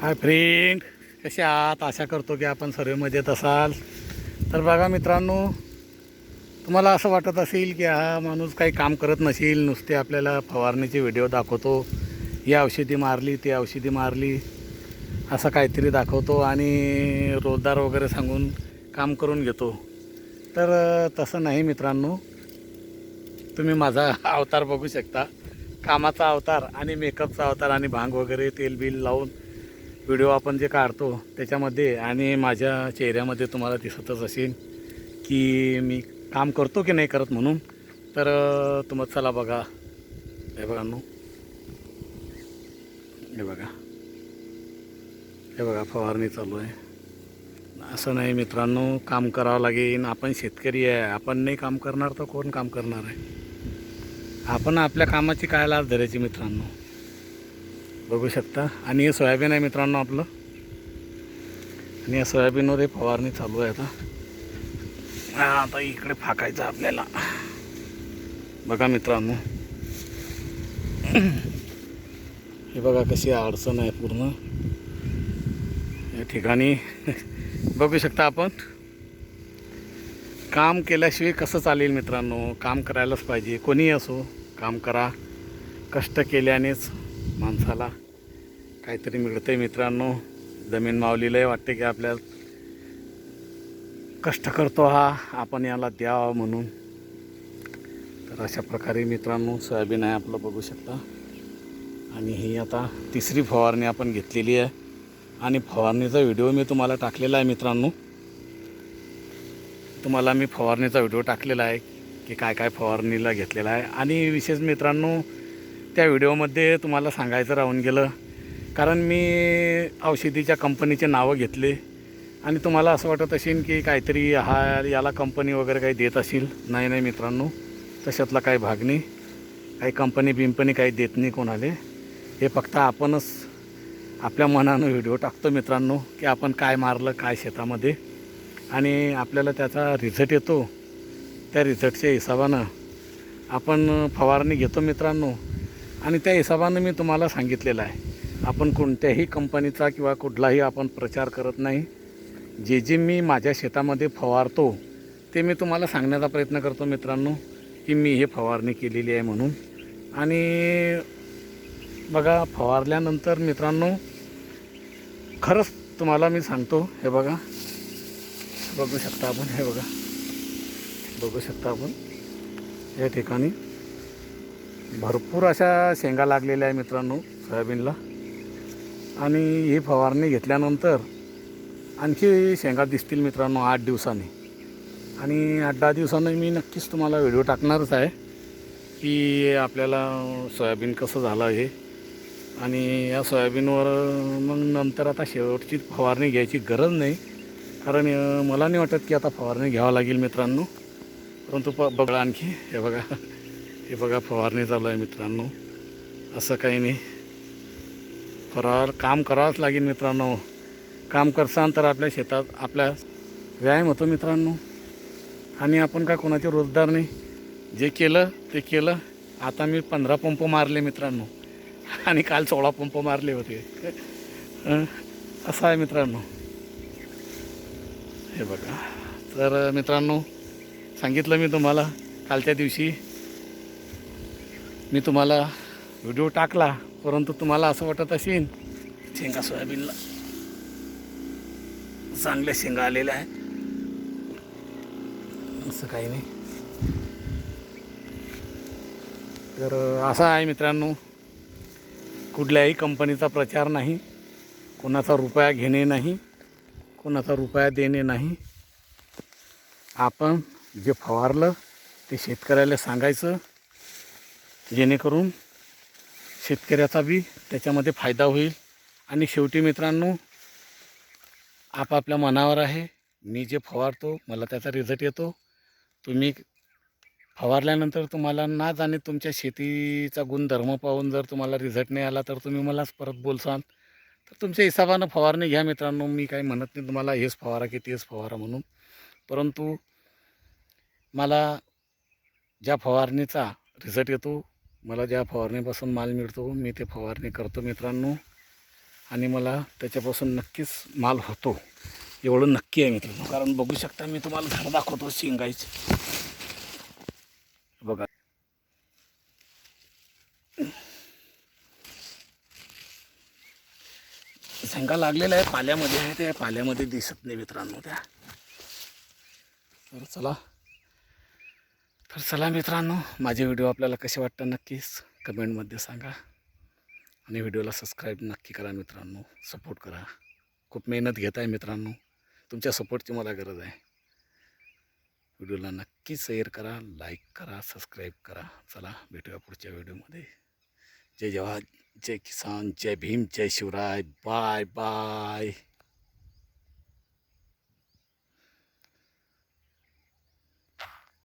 Hi friend कसे आहात? आशा करतो की आपण सर्व मजेत असाल. तर बघा मित्रांनो तुम्हाला असं वाटत असेल की हा माणूस काही काम करत नसेल नुसते आपल्याला फवारणीचे व्हिडिओ दाखवतो ही औषधी मारली ती औषधी मारली असं काहीतरी दाखवतो आणि रोजदार वगैरे सांगून काम करून घेतो. तर तसं नाही मित्रांनो तुम्ही माझा अवतार बघू शकता. कामाचा अवतार आणि मेकअपचा अवतार आणि भांग वगैरे तेल बिल लावून व्हिडिओ आपण जे काढतो त्याच्यामध्ये आणि माझ्या चेहऱ्यामध्ये तुम्हाला दिसतच असेल की मी काम करतो की नाही करत म्हणून तर तुम्हाला चला बघा. हे बघा नो. हे बघा. हे बघा फवारणी चालू आहे. असं नाही मित्रांनो काम करावं लागेल. आपण शेतकरी आहे. आपण नाही काम करणार तर कोण काम करणार आहे? आपण आपल्या कामाची काय लाज धरायची मित्रांनो? बघू शकता. आणि हे सोयाबीन आहे मित्रांनो आपलं. आणि या सोयाबीनवर हे फवारणी चालू आहे आता. आता इकडे फाकायचं आपल्याला. बघा मित्रांनो. हे बघा कशी अडचण आहे पूर्ण. या ठिकाणी बघू शकता आपण. काम केल्याशिवाय कसं चालेल मित्रांनो? काम करायलाच पाहिजे. कोणीही असो काम करा. कष्ट केल्यानेच माणसाला काहीतरी मिळतं आहे मित्रांनो. जमीन मावलीलाही वाटते की आपल्याला. कष्ट करतो हा आपण याला द्यावं म्हणून. तर अशा प्रकारे मित्रांनो सोयाबीन आहे आपलं बघू शकता. आणि ही आता तिसरी फवारणी आपण घेतलेली आहे. आणि फवारणीचा व्हिडिओ मी तुम्हाला टाकलेला आहे मित्रांनो. तुम्हाला मी फवारणीचा व्हिडिओ टाकलेला आहे की काय काय फवारणीला घेतलेला आहे. आणि विशेष मित्रांनो त्या व्हिडिओमध्ये तुम्हाला सांगायचं राहून गेलं. कारण मी औषधीच्या कंपनीचे नावं घेतले. आणि तुम्हाला असं वाटत असेल की काहीतरी हा याला कंपनी वगैरे काही देत असेल. नाही नाही मित्रांनो तशातला काही भाग नाही. काही कंपनी बिंपनी काही देत नाही कोणाले. हे फक्त आपणच आपल्या मनानं व्हिडिओ टाकतो मित्रांनो की आपण काय मारलं काय शेतामध्ये. आणि आपल्याला त्याचा रिझल्ट येतो. त्या रिझल्टच्या हिशोबानं आपण फवारणी घेतो मित्रांनो. आणि त्या हिशोबानं मी तुम्हाला सांगितलेलं आहे. आपण कोणत्याही कंपनीचा किंवा कुठलाही आपण प्रचार करत नाही. जे जे मी माझ्या शेतामध्ये फवारतो ते मी तुम्हाला सांगण्याचा प्रयत्न करतो मित्रांनो की मी हे फवारणी केलेली आहे म्हणून. आणि बघा फवारल्यानंतर मित्रांनो खरंच तुम्हाला मी सांगतो हे बघा. बघू शकता आपण हे बघा. बघू शकता आपण. या ठिकाणी भरपूर अशा शेंगा लागलेल्या आहे मित्रांनो सोयाबीनला. आणि ही फवारणी घेतल्यानंतर आणखी शेंगा दिसतील मित्रांनो आठ दिवसांनी. आणि आठ दहा दिवसांनी मी नक्कीच तुम्हाला व्हिडिओ टाकणारच आहे की आपल्याला सोयाबीन कसं झालं हे. आणि या सोयाबीनवर मग नंतर आता शेवटची फवारणी घ्यायची गरज नाही. कारण मला नाही वाटत की आता फवारणी घ्यावं लागेल मित्रांनो. परंतु प बघा आणखी हे बघा. हे बघा फवारणी चालू आहे मित्रांनो. असं काही नाही. फरार काम करावंच लागेल मित्रांनो. काम करसान तर आपल्या शेतात आपल्या व्यायाम होतो मित्रांनो. आणि आपण काय कोणाचे रोजगार नाही. जे केलं ते केलं. आता मी पंधरा पंप मारले मित्रांनो. आणि काल सोळा पंप मारले होते. असं आहे मित्रांनो. हे बघा. तर मित्रांनो सांगितलं मी तुम्हाला कालच्या दिवशी मी तुम्हाला व्हिडिओ टाकला. परंतु तुम्हाला असं वाटत असेल शेंगा सोयाबीनला चांगल्या शेंगा आलेल्या आहेत. असं काही नाही. तर असं आहे मित्रांनो कुठल्याही कंपनीचा प्रचार नाही. कोणाचा रुपया घेणे नाही कोणाचा रुपया देणे नाही. आपण जे फवारलं ते शेतकऱ्याला सांगायचं जेणेकरून शेतकऱ्याचा बी त्याच्यामध्ये फायदा होईल. आणि शेवटी मित्रांनो आपापल्या मनावर आहे. मी जे फवारतो मला त्याचा रिझल्ट येतो. तुम्ही फवारल्यानंतर तुम्हाला ना जाणे तुमच्या शेतीचा गुणधर्म पाहून जर तुम्हाला रिझल्ट नाही आला तर तुम्ही मलाच परत बोलसाल तर तुमच्या हिशोबानं फवारणी घ्या मित्रांनो. मी काही म्हणत नाही तुम्हाला हेच फवारा की तेच फवारा म्हणून. परंतु मला ज्या फवारणीचा रिझल्ट येतो मला ज्या फवारणीपासून माल मिळतो मी ते फवारणी करतो मित्रांनो. आणि मला त्याच्यापासून नक्कीच माल होतो. एवढं नक्की आहे मित्रांनो. कारण बघू शकता मी तुम्हाला घर दाखवतो शेंगायचे बघा. शेंगा लागलेल्या आहे पाल्यामध्ये आहे त्या पाल्यामध्ये दिसत नाही मित्रांनो त्या. तर चला. तर चला मित्रांनो माझे व्हिडिओ आपल्याला कसे वाटतं नक्कीच कमेंटमध्ये सांगा. आणि व्हिडिओला सबस्क्राईब नक्की करा मित्रांनो सपोर्ट करा. खूप मेहनत घेत आहे मित्रांनो तुमच्या सपोर्टची मला गरज आहे. व्हिडिओला नक्की शेअर करा लाईक करा सबस्क्राईब करा. चला भेटूया पुढच्या व्हिडिओमध्ये. जय जवान जय किसान जय भीम जय शिवराय. Bye bye